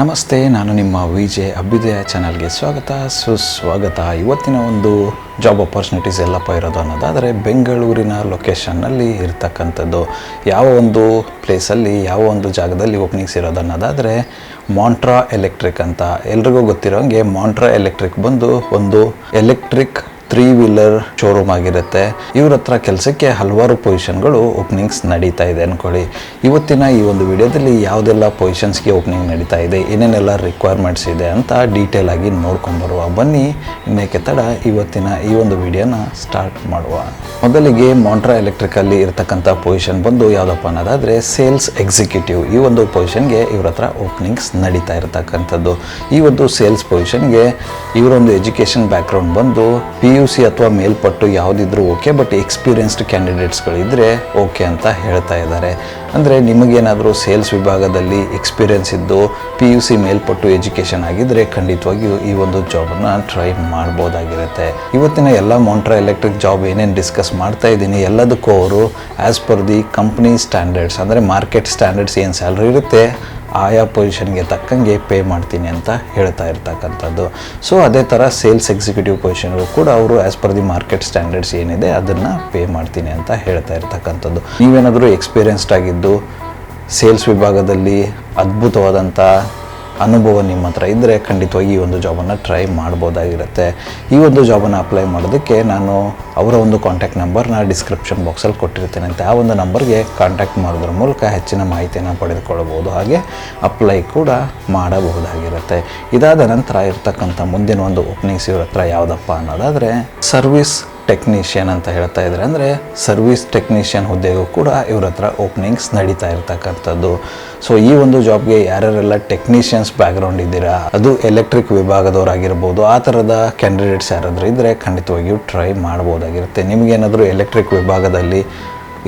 ನಮಸ್ತೆ, ನಾನು ನಿಮ್ಮ ವಿ ಜೆ ಅಭ್ಯುದಯ ಚಾನಲ್ಗೆ ಸ್ವಾಗತ. ಸುಸ್ವಾಗತ. ಇವತ್ತಿನ ಒಂದು ಜಾಬ್ ಅಪರ್ಚುನಿಟೀಸ್ ಎಲ್ಲಪ್ಪ ಇರೋದು ಅನ್ನೋದಾದರೆ ಬೆಂಗಳೂರಿನ ಲೊಕೇಶನ್ನಲ್ಲಿ ಇರ್ತಕ್ಕಂಥದ್ದು. ಯಾವ ಒಂದು ಪ್ಲೇಸಲ್ಲಿ ಯಾವ ಒಂದು ಜಾಗದಲ್ಲಿ ಓಪನಿಂಗ್ಸ್ ಇರೋದು ಅನ್ನೋದಾದರೆ ಮಾಂಟ್ರಾ ಎಲೆಕ್ಟ್ರಿಕ್ ಅಂತ. ಎಲ್ರಿಗೂ ಗೊತ್ತಿರೋಂಗೆ ಮಾಂಟ್ರಾ ಎಲೆಕ್ಟ್ರಿಕ್ ಬಂದು ಒಂದು ಎಲೆಕ್ಟ್ರಿಕ್ ತ್ರೀ ವೀಲರ್ ಶೋರೂಮ್ ಆಗಿರುತ್ತೆ. ಇವ್ರ ಹತ್ರ ಕೆಲಸಕ್ಕೆ ಹಲವಾರು ಪೊಸಿಷನ್ಗಳು ಓಪನಿಂಗ್ಸ್ ನಡೀತಾ ಇದೆ ಅಂದ್ಕೊಳ್ಳಿ ಇವತ್ತಿನ ಈ ಒಂದು ವಿಡಿಯೋದಲ್ಲಿ ಯಾವುದೆಲ್ಲ ಪೊಸಿಷನ್ಸ್ಗೆ ಓಪನಿಂಗ್ ನಡೀತಾ ಇದೆ, ಏನೇನೆಲ್ಲ ರಿಕ್ವೈರ್ಮೆಂಟ್ಸ್ ಇದೆ ಅಂತ ಡೀಟೇಲ್ ಆಗಿ ನೋಡ್ಕೊಂಬರುವ ಬನ್ನಿ ಇನ್ನೇಕೆ ತಡ ಇವತ್ತಿನ ಈ ಒಂದು ವಿಡಿಯೋನ ಸ್ಟಾರ್ಟ್ ಮಾಡುವ. ಮೊದಲಿಗೆ ಮಾಂಟ್ರಾ ಎಲೆಕ್ಟ್ರಿಕಲ್ಲಿ ಇರತಕ್ಕಂಥ ಪೊಸಿಷನ್ ಬಂದು ಯಾವುದಪ್ಪ ಅನ್ನೋದಾದರೆ ಸೇಲ್ಸ್ ಎಕ್ಸಿಕ್ಯೂಟಿವ್ ಈ ಒಂದು ಪೊಸಿಷನ್ಗೆ ಇವ್ರ ಹತ್ರ ಓಪನಿಂಗ್ಸ್ ನಡೀತಾ ಇರತಕ್ಕಂಥದ್ದು. ಈ ಒಂದು ಸೇಲ್ಸ್ ಪೊಸಿಷನ್ಗೆ ಇವರೊಂದು ಎಜುಕೇಷನ್ ಬ್ಯಾಕ್ಗ್ರೌಂಡ್ ಬಂದು ಪಿ ಸಿ ಅಥವಾ ಮೇಲ್ಪಟ್ಟು ಯಾವುದಿದ್ರೂ ಓಕೆ ಬಟ್ ಎಕ್ಸ್ಪೀರಿಯನ್ಸ್ಡ್ ಕ್ಯಾಂಡಿಡೇಟ್ಸ್ಗಳಿದ್ದರೆ ಓಕೆ ಅಂತ ಹೇಳ್ತಾ ಇದ್ದಾರೆ. ಅಂದರೆ ನಿಮಗೇನಾದರೂ ಸೇಲ್ಸ್ ವಿಭಾಗದಲ್ಲಿ ಎಕ್ಸ್ಪೀರಿಯನ್ಸ್ ಇದ್ದು ಪಿ ಯು ಸಿ ಮೇಲ್ಪಟ್ಟು ಎಜುಕೇಷನ್ ಆಗಿದ್ದರೆ ಖಂಡಿತವಾಗಿಯೂ ಈ ಒಂದು ಜಾಬನ್ನು ಟ್ರೈ ಮಾಡ್ಬೋದಾಗಿರುತ್ತೆ. ಇವತ್ತಿನ ಎಲ್ಲ ಮೋಂಟ್ರಾ ಎಲೆಕ್ಟ್ರಿಕ್ ಜಾಬ್ ಏನೇನು ಡಿಸ್ಕಸ್ ಮಾಡ್ತಾ ಇದ್ದೀನಿ, ಎಲ್ಲದಕ್ಕೂ ಅವರು as per the company standards ಅಂದರೆ ಮಾರ್ಕೆಟ್ ಸ್ಟ್ಯಾಂಡರ್ಡ್ಸ್ ಏನು ಸ್ಯಾಲ್ರಿ ಇರುತ್ತೆ ಆಯಾ ಪೊಸಿಷನ್ಗೆ ತಕ್ಕಂಗೆ ಪೇ ಮಾಡ್ತೀನಿ ಅಂತ ಹೇಳ್ತಾ ಇರ್ತಕ್ಕಂಥದ್ದು. ಸೊ ಅದೇ ಥರ ಸೇಲ್ಸ್ ಎಕ್ಸಿಕ್ಯೂಟಿವ್ ಪೊಸಿಷನ್ಗೂ ಕೂಡ ಅವರು as per the market standards ಏನಿದೆ ಅದನ್ನು ಪೇ ಮಾಡ್ತೀನಿ ಅಂತ ಹೇಳ್ತಾ ಇರ್ತಕ್ಕಂಥದ್ದು. ನೀವೇನಾದರೂ ಎಕ್ಸ್ಪೀರಿಯನ್ಸ್ಡ್ ಆಗಿದ್ದು ಸೇಲ್ಸ್ ವಿಭಾಗದಲ್ಲಿ ಅದ್ಭುತವಾದಂಥ ಅನುಭವ ನಿಮ್ಮ ಹತ್ರ ಇದ್ದರೆ ಖಂಡಿತವಾಗಿ ಈ ಒಂದು ಜಾಬನ್ನು ಟ್ರೈ ಮಾಡ್ಬೋದಾಗಿರುತ್ತೆ. ಈ ಒಂದು ಜಾಬನ್ನು ಅಪ್ಲೈ ಮಾಡೋದಕ್ಕೆ ನಾನು ಅವರ ಒಂದು ಕಾಂಟ್ಯಾಕ್ಟ್ ನಂಬರ್ನ ಡಿಸ್ಕ್ರಿಪ್ಷನ್ ಬಾಕ್ಸಲ್ಲಿ ಕೊಟ್ಟಿರ್ತೇನೆ ಆ ಒಂದು ನಂಬರ್ಗೆ ಕಾಂಟ್ಯಾಕ್ಟ್ ಮಾಡೋದ್ರ ಮೂಲಕ ಹೆಚ್ಚಿನ ಮಾಹಿತಿಯನ್ನು ಪಡೆದುಕೊಳ್ಳಬಹುದು. ಹಾಗೆ ಅಪ್ಲೈ ಕೂಡ ಮಾಡಬಹುದಾಗಿರುತ್ತೆ. ಇದಾದ ನಂತರ ಇರ್ತಕ್ಕಂಥ ಮುಂದಿನ ಒಂದು ಓಪನಿಂಗ್ಸ್ ಇವ್ರ ಹತ್ರ ಯಾವುದಪ್ಪ ಅನ್ನೋದಾದರೆ ಸರ್ವಿಸ್ ಟೆಕ್ನಿಷಿಯನ್ ಅಂತ ಹೇಳ್ತಾ ಇದ್ದಾರೆ. ಅಂದರೆ ಸರ್ವಿಸ್ ಟೆಕ್ನಿಷಿಯನ್ ಹುದ್ದೆಗೂ ಕೂಡ ಇವ್ರ ಹತ್ರ ಓಪನಿಂಗ್ಸ್ ನಡೀತಾ ಇರ್ತಕ್ಕಂಥದ್ದು. ಸೊ ಈ ಒಂದು ಜಾಬ್ಗೆ ಯಾರ್ಯಾರೆಲ್ಲ ಟೆಕ್ನಿಷಿಯನ್ಸ್ ಬ್ಯಾಕ್ಗ್ರೌಂಡ್ ಇದ್ದೀರಾ, ಅದು ಎಲೆಕ್ಟ್ರಿಕ್ ವಿಭಾಗದವರಾಗಿರ್ಬೋದು, ಆ ಥರದ ಕ್ಯಾಂಡಿಡೇಟ್ಸ್ ಯಾರಾದರೂ ಇದ್ದರೆ ಖಂಡಿತವಾಗಿಯೂ ಟ್ರೈ ಮಾಡ್ಬೋದಾಗಿರುತ್ತೆ. ನಿಮಗೇನಾದರೂ ಎಲೆಕ್ಟ್ರಿಕ್ ವಿಭಾಗದಲ್ಲಿ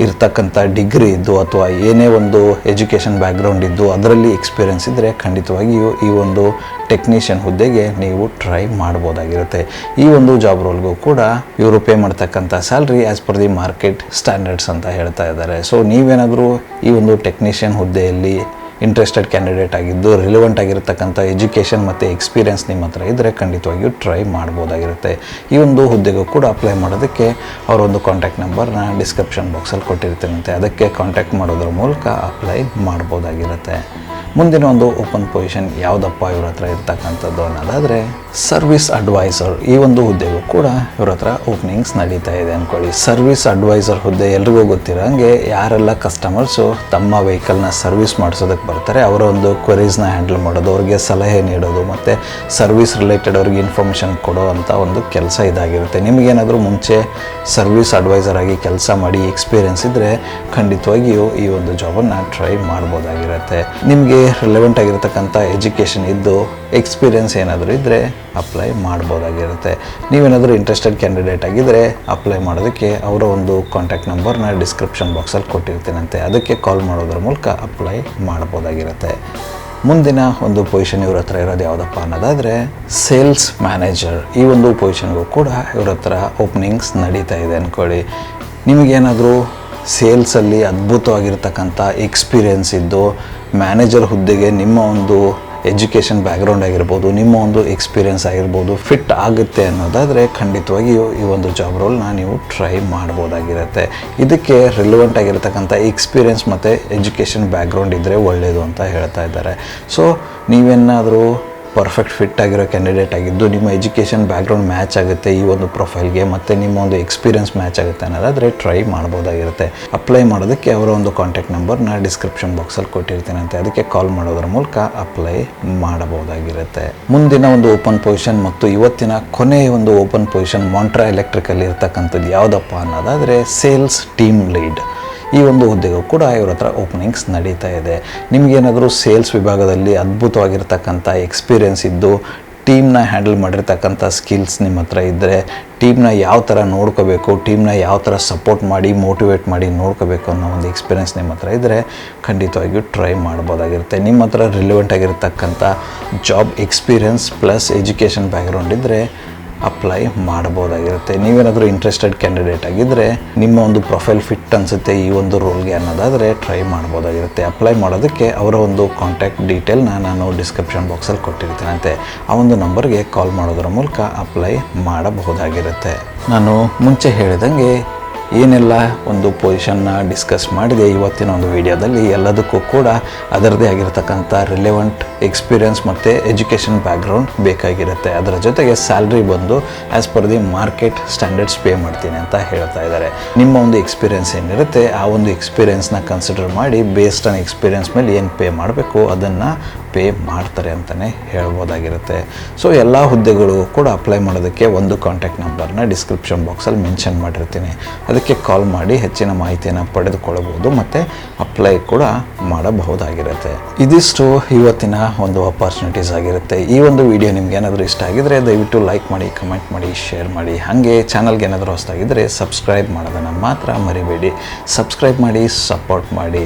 ಇರ್ತಕ್ಕಂಥ ಡಿಗ್ರಿ ಇದ್ದು ಅಥವಾ ಏನೇ ಒಂದು ಎಜುಕೇಷನ್ ಬ್ಯಾಕ್ಗ್ರೌಂಡ್ ಇದ್ದು ಅದರಲ್ಲಿ ಎಕ್ಸ್ಪೀರಿಯೆನ್ಸ್ ಇದ್ದರೆ ಖಂಡಿತವಾಗಿಯೂ ಈ ಒಂದು ಟೆಕ್ನಿಷಿಯನ್ ಹುದ್ದೆಗೆ ನೀವು ಟ್ರೈ ಮಾಡ್ಬೋದಾಗಿರುತ್ತೆ. ಈ ಒಂದು ಜಾಬ್ ರೋಲ್ಗೂ ಕೂಡ ಇವರು ಪೇ ಮಾಡ್ತಕ್ಕಂಥ salary as per the market standards ಅಂತ ಹೇಳ್ತಾ ಇದ್ದಾರೆ. ಸೊ ನೀವೇನಾದರೂ ಈ ಒಂದು ಟೆಕ್ನಿಷಿಯನ್ ಹುದ್ದೆಯಲ್ಲಿ ಇಂಟ್ರೆಸ್ಟೆಡ್ ಕ್ಯಾಂಡಿಡೇಟ್ ಆಗಿದ್ದು ರಿಲೆವೆಂಟ್ ಆಗಿರತಕ್ಕಂಥ ಎಜುಕೇಷನ್ ಮತ್ತು ಎಕ್ಸ್ಪೀರಿಯೆನ್ಸ್ ನಿಮ್ಮ ಹತ್ರ ಇದ್ದರೆ ಖಂಡಿತವಾಗಿಯೂ ಟ್ರೈ ಮಾಡ್ಬೋದಾಗಿರುತ್ತೆ. ಈ ಒಂದು ಹುದ್ದೆಗೂ ಕೂಡ ಅಪ್ಲೈ ಮಾಡೋದಕ್ಕೆ ಅವರೊಂದು ಕಾಂಟ್ಯಾಕ್ಟ್ ನಂಬರ್ನ ಡಿಸ್ಕ್ರಿಪ್ಷನ್ ಬಾಕ್ಸಲ್ಲಿ ಕೊಟ್ಟಿರ್ತೀನಂತೆ. ಅದಕ್ಕೆ ಕಾಂಟ್ಯಾಕ್ಟ್ ಮಾಡೋದ್ರ ಮೂಲಕ ಅಪ್ಲೈ ಮಾಡ್ಬೋದಾಗಿರುತ್ತೆ. ಮುಂದಿನ ಒಂದು ಓಪನ್ ಪೊಸಿಷನ್ ಯಾವುದಪ್ಪ ಇವ್ರ ಹತ್ರ ಇರ್ತಕ್ಕಂಥದ್ದು ಅನ್ನೋದಾದರೆ ಸರ್ವಿಸ್ ಅಡ್ವೈಸರ್. ಈ ಒಂದು ಹುದ್ದೆಗೂ ಕೂಡ ಇವ್ರ ಹತ್ರ ಓಪನಿಂಗ್ಸ್ ನಡೀತಾ ಇದೆ ಅಂದ್ಕೊಳ್ಳಿ ಸರ್ವಿಸ್ ಅಡ್ವೈಸರ್ ಹುದ್ದೆ ಎಲ್ರಿಗೂ ಗೊತ್ತಿರೋಂಗೆ ಯಾರೆಲ್ಲ ಕಸ್ಟಮರ್ಸು ತಮ್ಮ ವೆಹಿಕಲ್ನ ಸರ್ವಿಸ್ ಮಾಡಿಸೋದಕ್ಕೆ ಬರ್ತಾರೆ, ಅವರ ಒಂದು ಕ್ವರೀಸ್ನ ಹ್ಯಾಂಡಲ್ ಮಾಡೋದು, ಅವ್ರಿಗೆ ಸಲಹೆ ನೀಡೋದು, ಮತ್ತು ಸರ್ವಿಸ್ ರಿಲೇಟೆಡ್ ಅವ್ರಿಗೆ ಇನ್ಫಾರ್ಮೇಷನ್ ಕೊಡೋ ಅಂಥ ಒಂದು ಕೆಲಸ ಇದಾಗಿರುತ್ತೆ. ನಿಮಗೇನಾದರೂ ಮುಂಚೆ ಸರ್ವಿಸ್ ಅಡ್ವೈಸರ್ ಆಗಿ ಕೆಲಸ ಮಾಡಿ ಎಕ್ಸ್ಪೀರಿಯನ್ಸ್ ಇದ್ದರೆ ಖಂಡಿತವಾಗಿಯೂ ಈ ಒಂದು ಜಾಬನ್ನು ಟ್ರೈ ಮಾಡ್ಬೋದಾಗಿರುತ್ತೆ. ನಿಮಗೆ ರಿಲೆವೆಂಟ್ ಆಗಿರತಕ್ಕಂಥ ಎಜುಕೇಷನ್ ಇದ್ದು ಎಕ್ಸ್ಪೀರಿಯನ್ಸ್ ಏನಾದರೂ ಇದ್ದರೆ ಅಪ್ಲೈ ಮಾಡ್ಬೋದಾಗಿರುತ್ತೆ. ನೀವೇನಾದರೂ ಇಂಟ್ರೆಸ್ಟೆಡ್ ಕ್ಯಾಂಡಿಡೇಟ್ ಆಗಿದ್ದರೆ ಅಪ್ಲೈ ಮಾಡೋದಕ್ಕೆ ಅವರ ಒಂದು ಕಾಂಟ್ಯಾಕ್ಟ್ ನಂಬರ್ನ ಡಿಸ್ಕ್ರಿಪ್ಷನ್ ಬಾಕ್ಸಲ್ಲಿ ಕೊಟ್ಟಿರ್ತೀನಂತೆ. ಅದಕ್ಕೆ ಕಾಲ್ ಮಾಡೋದ್ರ ಮೂಲಕ ಅಪ್ಲೈ ಮಾಡ್ಬೋದಾಗಿರುತ್ತೆ. ಮುಂದಿನ ಒಂದು ಪೊಸಿಷನ್ ಇವ್ರ ಹತ್ರ ಇರೋದು ಯಾವುದಪ್ಪ ಅನ್ನೋದಾದರೆ ಸೇಲ್ಸ್ ಮ್ಯಾನೇಜರ್ ಈ ಒಂದು ಪೊಸಿಷನ್ಗೂ ಕೂಡ ಇವ್ರ ಹತ್ರ ಓಪನಿಂಗ್ಸ್ ನಡೀತಾ ಇದೆ ಅಂದ್ಕೊಳ್ಳಿ ನಿಮಗೇನಾದರೂ ಸೇಲ್ಸಲ್ಲಿ ಅದ್ಭುತವಾಗಿರ್ತಕ್ಕಂಥ ಎಕ್ಸ್ಪೀರಿಯನ್ಸ್ ಇದ್ದು ಮ್ಯಾನೇಜರ್ ಹುದ್ದೆಗೆ ನಿಮ್ಮ ಒಂದು ಎಜುಕೇಷನ್ ಬ್ಯಾಕ್ಗ್ರೌಂಡ್ ಆಗಿರ್ಬೋದು, ನಿಮ್ಮ ಒಂದು ಎಕ್ಸ್ಪೀರಿಯನ್ಸ್ ಆಗಿರ್ಬೋದು ಫಿಟ್ ಆಗುತ್ತೆ ಅನ್ನೋದಾದರೆ ಖಂಡಿತವಾಗಿಯೂ ಈ ಒಂದು ಜಾಬ್ ರೋಲ್ನ ನೀವು ಟ್ರೈ ಮಾಡ್ಬೋದಾಗಿರುತ್ತೆ. ಇದಕ್ಕೆ ರಿಲೆವೆಂಟ್ ಆಗಿರ್ತಕ್ಕಂಥ ಎಕ್ಸ್ಪೀರಿಯನ್ಸ್ ಮತ್ತು ಎಜುಕೇಷನ್ ಬ್ಯಾಕ್ಗ್ರೌಂಡ್ ಇದ್ದರೆ ಒಳ್ಳೆಯದು ಅಂತ ಹೇಳ್ತಾ ಇದ್ದಾರೆ. ಸೊ ನೀವೇನಾದರೂ ಪರ್ಫೆಕ್ಟ್ ಫಿಟ್ ಆಗಿರೋ ಕ್ಯಾಂಡಿಡೇಟ್ ಆಗಿದ್ದು, ನಿಮ್ಮ ಎಜುಕೇಷನ್ ಬ್ಯಾಕ್ಗ್ರೌಂಡ್ ಮ್ಯಾಚ್ ಆಗುತ್ತೆ, ಈ ಒಂದು ಪ್ರೊಫೈಲ್ಗೆ ಮತ್ತು ನಿಮ್ಮ ಒಂದು ಎಕ್ಸ್ಪೀರಿಯನ್ಸ್ ಮ್ಯಾಚ್ ಆಗುತ್ತೆ ಅನ್ನೋದಾದರೆ ಟ್ರೈ ಮಾಡ್ಬೋದಾಗಿರುತ್ತೆ. ಅಪ್ಲೈ ಮಾಡೋದಕ್ಕೆ ಅವರ ಒಂದು ಕಾಂಟ್ಯಾಕ್ಟ್ ನಂಬರ್ ನಾನು ಡಿಸ್ಕ್ರಿಪ್ಷನ್ ಬಾಕ್ಸಲ್ಲಿ ಕೊಟ್ಟಿರ್ತೀನಂತೆ ಅದಕ್ಕೆ ಕಾಲ್ ಮಾಡೋದ್ರ ಮೂಲಕ ಅಪ್ಲೈ ಮಾಡಬಹುದಾಗಿರುತ್ತೆ. ಮುಂದಿನ ಒಂದು ಓಪನ್ ಪೊಸಿಷನ್ ಮತ್ತು ಇವತ್ತಿನ ಕೊನೆಯ ಒಂದು ಓಪನ್ ಪೊಸಿಷನ್ ಮಾಂಟ್ರಾ ಎಲೆಕ್ಟ್ರಿಕಲ್ ಇರ್ತಕ್ಕಂಥದ್ದು ಯಾವುದಪ್ಪ ಅನ್ನೋದಾದರೆ ಸೇಲ್ಸ್ ಟೀಮ್ ಲೀಡ್ ಈ ಒಂದು ಹುದ್ದೆಗೂ ಕೂಡ ಇವ್ರ ಹತ್ರ ಓಪನಿಂಗ್ಸ್ ನಡೀತಾ ಇದೆ. ನಿಮಗೇನಾದರೂ ಸೇಲ್ಸ್ ವಿಭಾಗದಲ್ಲಿ ಅದ್ಭುತವಾಗಿರ್ತಕ್ಕಂಥ ಎಕ್ಸ್ಪೀರಿಯನ್ಸ್ ಇದ್ದು ಟೀಮ್ನ ಹ್ಯಾಂಡಲ್ ಮಾಡಿರ್ತಕ್ಕಂಥ ಸ್ಕಿಲ್ಸ್ ನಿಮ್ಮ ಹತ್ರ ಇದ್ದರೆ ಟೀಮ್ನ ಯಾವ ಥರ ನೋಡ್ಕೋಬೇಕು ಟೀಮ್ನ ಯಾವ ಥರ ಸಪೋರ್ಟ್ ಮಾಡಿ ಮೋಟಿವೇಟ್ ಮಾಡಿ ನೋಡ್ಕೋಬೇಕು ಅನ್ನೋ ಒಂದು ಎಕ್ಸ್ಪೀರಿಯನ್ಸ್ ನಿಮ್ಮ ಹತ್ರ ಇದ್ದರೆ ಖಂಡಿತವಾಗಿಯೂ ಟ್ರೈ ಮಾಡ್ಬೋದಾಗಿರುತ್ತೆ. ನಿಮ್ಮ ಹತ್ರ ರಿಲೆವೆಂಟ್ ಆಗಿರ್ತಕ್ಕಂಥ job experience plus education background ಇದ್ದರೆ ಅಪ್ಲೈ ಮಾಡಬಹುದಾಗಿರುತ್ತೆ. ನೀವೇನಾದರೂ ಇಂಟ್ರೆಸ್ಟೆಡ್ ಕ್ಯಾಂಡಿಡೇಟ್ ಆಗಿದ್ದರೆ ನಿಮ್ಮ ಒಂದು ಪ್ರೊಫೈಲ್ ಫಿಟ್ ಅನಿಸುತ್ತೆ ಈ ಒಂದು ರೋಲ್ಗೆ ಅನ್ನೋದಾದರೆ ಟ್ರೈ ಮಾಡ್ಬೋದಾಗಿರುತ್ತೆ ಅಪ್ಲೈ ಮಾಡೋದಕ್ಕೆ ಅವರ ಒಂದು ಕಾಂಟ್ಯಾಕ್ಟ್ ಡೀಟೇಲ್ನ ನಾನು ಡಿಸ್ಕ್ರಿಪ್ಷನ್ ಬಾಕ್ಸಲ್ಲಿ ಕೊಟ್ಟಿರ್ತೀನಂತೆ. ಆ ಒಂದು ನಂಬರ್ಗೆ ಕಾಲ್ ಮಾಡೋದರ ಮೂಲಕ ಅಪ್ಲೈ ಮಾಡಬಹುದಾಗಿರುತ್ತೆ. ನಾನು ಮುಂಚೆ ಹೇಳಿದಂಗೆ ಏನೆಲ್ಲ ಒಂದು ಪೊಸಿಷನ್ನ ಡಿಸ್ಕಸ್ ಮಾಡಿದೆ ಇವತ್ತಿನ ಒಂದು ವಿಡಿಯೋದಲ್ಲಿ ಎಲ್ಲದಕ್ಕೂ ಕೂಡ ಅದರದೇ ಆಗಿರತಕ್ಕಂಥ ರಿಲೆವೆಂಟ್ ಎಕ್ಸ್ಪೀರಿಯನ್ಸ್ ಮತ್ತು ಎಜುಕೇಷನ್ ಬ್ಯಾಕ್ಗ್ರೌಂಡ್ ಬೇಕಾಗಿರುತ್ತೆ. ಅದರ ಜೊತೆಗೆ ಸ್ಯಾಲ್ರಿ ಬಂದು as per the market standards pay ಮಾಡ್ತೀನಿ ಅಂತ ಹೇಳ್ತಾ ಇದ್ದಾರೆ. ನಿಮ್ಮ ಒಂದು ಎಕ್ಸ್ಪೀರಿಯನ್ಸ್ ಏನಿರುತ್ತೆ, ಆ ಒಂದು ಎಕ್ಸ್ಪೀರಿಯೆನ್ಸ್ನ ಕನ್ಸಿಡರ್ ಮಾಡಿ ಬೇಸ್ಡ್ ಆನ್ ಎಕ್ಸ್ಪೀರಿಯನ್ಸ್ ಮೇಲೆ ಏನು ಪೇ ಮಾಡಬೇಕು, ಅದನ್ನು ಪೇ ಮಾಡ್ತಾರೆ ಅಂತಲೇ ಹೇಳ್ಬೋದಾಗಿರುತ್ತೆ. ಸೊ ಎಲ್ಲ ಹುದ್ದೆಗಳು ಕೂಡ ಅಪ್ಲೈ ಮಾಡೋದಕ್ಕೆ ಒಂದು ಕಾಂಟ್ಯಾಕ್ಟ್ ನಂಬರ್ನ ಡಿಸ್ಕ್ರಿಪ್ಷನ್ ಬಾಕ್ಸಲ್ಲಿ ಮೆನ್ಷನ್ ಮಾಡಿರ್ತೀನಿ. ಅದಕ್ಕೆ ಕಾಲ್ ಮಾಡಿ ಹೆಚ್ಚಿನ ಮಾಹಿತಿಯನ್ನು ಪಡೆದುಕೊಳ್ಳಬಹುದು ಮತ್ತು ಅಪ್ಲೈ ಕೂಡ ಮಾಡಬಹುದಾಗಿರುತ್ತೆ. ಇದಿಷ್ಟು ಇವತ್ತಿನ ಒಂದು ಅಪಾರ್ಚುನಿಟೀಸ್ ಆಗಿರುತ್ತೆ. ಈ ಒಂದು ವಿಡಿಯೋ ನಿಮ್ಗೆ ಏನಾದರೂ ಇಷ್ಟ ಆಗಿದ್ರೆ ದಯವಿಟ್ಟು ಲೈಕ್ ಮಾಡಿ ಕಮೆಂಟ್ ಮಾಡಿ ಶೇರ್ ಮಾಡಿ. ಹಾಗೆ ಚಾನಲ್ಗೆ ಏನಾದರೂ ಹೊಸದಾಗಿದ್ದರೆ ಸಬ್ಸ್ಕ್ರೈಬ್ ಮಾಡೋದನ್ನು ಮಾತ್ರ ಮರಿಬೇಡಿ. ಸಬ್ಸ್ಕ್ರೈಬ್ ಮಾಡಿ ಸಪೋರ್ಟ್ ಮಾಡಿ.